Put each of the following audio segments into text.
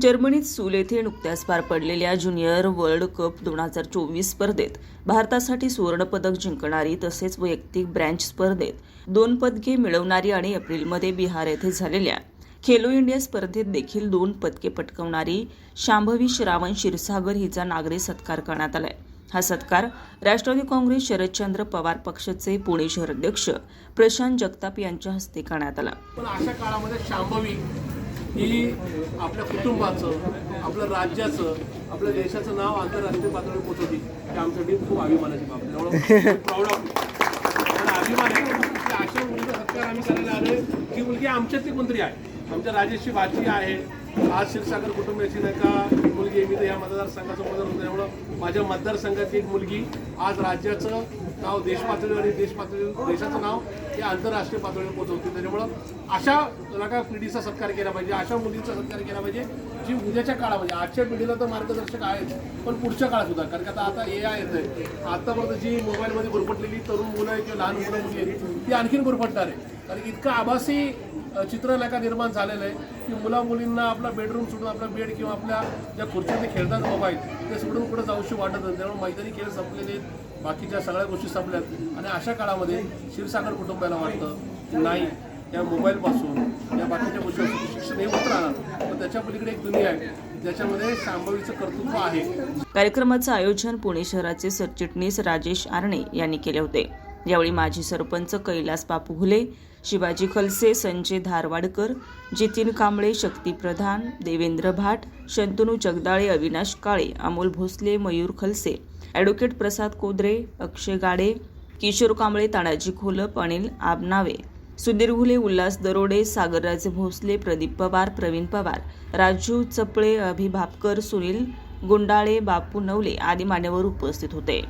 जर्मनीत सूल येथे नुकत्याच पार पडलेल्या ज्युनियर वर्ल्ड कप दोन हजार चोवीस स्पर्धेत भारतासाठी सुवर्णपदक जिंकणारी तसेच वैयक्तिक ब्रँच स्पर्धेत दोन पदके मिळवणारी आणि एप्रिलमध्ये बिहार येथे झालेल्या खेलो इंडिया स्पर्धेत देखील दोन पदके पटकवणारी शांभवी श्रावण क्षीरसागर हिचा नागरी सत्कार करण्यात आलाय. हा सत्कार राष्ट्रवादी काँग्रेस शरदचंद्र पवार पक्षाचे पुणे शहराध्यक्ष प्रशांत जगताप यांच्या हस्ते करण्यात आला. पण अशा काळामध्ये शांभवी ही आपल्या कुटुंबाचं आपल्या राज्याचं आपल्या देशाचं नाव आंतरराष्ट्रीय पातळीवर पोचवली ही आमच्यासाठी खूप अभिमानाची बाब त्यामुळं प्राऊड ऑफ आणि अभिमान आहे की अशा मुलीचा सत्कार आम्ही करायला आलोय. ही मुलगी आमच्यातली कोणतरी आहे. आमच्या राजेशची भाची आहे. आज क्षीरसागर कुटुंबाची नाही का मुलगी मी तर या मतदारसंघाचं मतदार होतो. त्यामुळं माझ्या मतदारसंघाची एक मुलगी आज राज्याचं नाव देशपातळीवर आणि देशपातळीवर देशाचं नाव हे आंतरराष्ट्रीय पातळीवर पोहोचवते. त्याच्यामुळं अशा नका पिढीचा सत्कार केला पाहिजे अशा मुलीचा सत्कार केला पाहिजे जी उद्याच्या काळामध्ये आजच्या पिढीला तर मार्गदर्शक आहेत पण पुढच्या काळात सुद्धा. कारण की आता आता ए आय येतंय. आतापर्यंत जी मोबाईलमध्ये गुरफटलेली तरुण मुलं आहेत किंवा लहान मुलं मुली आहेत ती आणखीन गुरफटणार आहे आणि इतकं आभासी चित्रलेखा निर्माण झालेलं आहे की मुला मुलींना आपला बेडरूम सोडून आपला बेड किंवा आपल्या ज्या खुर्चीमध्ये खेळतात मोबाईल ते सोडून कुठं जाऊशी वाटत नाही. त्यामुळे मैदानी खेळ संपलेले आहेत. बाकीच्या सगळ्या गोष्टी संपल्यात. आणि अशा काळामध्ये क्षीरसागर कुटुंबाला वाटतं की नाही या मोबाईलपासून या बाकीच्या गोष्टी शिक्षण हे होत राहणार पण त्याच्या पलीकडे एक दुनिया आहे ज्याच्यामध्ये शांभवीचं कर्तृत्व आहे. कार्यक्रमाचं आयोजन पुणे शहराचे सरचिटणीस राजेश आर्णे यांनी केले होते. यावेळी माजी सरपंच कैलास बापू घुले शिवाजी खलसे संजय धारवाडकर जितीन कांबळे शक्ती प्रधान देवेंद्र भाट शंतनू जगदाळे अविनाश काळे अमोल भोसले मयूर खलसे ॲडव्होकेट प्रसाद कोदरे अक्षय गाडे किशोर कांबळे तानाजी खोलप अनिल आबनावे सुधीर घुले उल्हास दरोडे सागरराजे भोसले प्रदीप पवार प्रवीण पवार राजू चपळे अभिभापकर सुनील गुंडाळे बापू नवले आदी मान्यवर उपस्थित होते.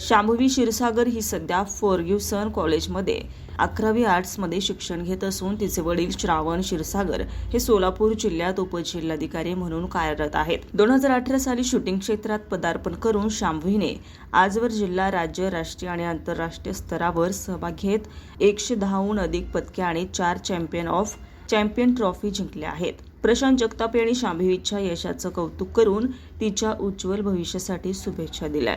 शांभवी क्षीरसागर ही सध्या फॉर्ग्युसन कॉलेजमध्ये अकरावी आर्ट्समध्ये शिक्षण घेत असून तिचे वडील श्रावण क्षीरसागर हे सोलापूर जिल्ह्यात उपजिल्हाधिकारी म्हणून कार्यरत आहेत. दोन हजार अठरा साली शूटिंग क्षेत्रात पदार्पण करून शांभवीने आजवर जिल्हा राज्य राष्ट्रीय आणि आंतरराष्ट्रीय स्तरावर सहभाग घेत एकशे दहाहून अधिक पदके आणि चार चॅम्पियन ऑफ चॅम्पियन ट्रॉफी जिंकल्या आहेत. प्रशांत जगताप यांनी शांभवीच्या यशाचं कौतुक करून तिच्या उज्ज्वल भविष्यासाठी शुभेच्छा दिल्या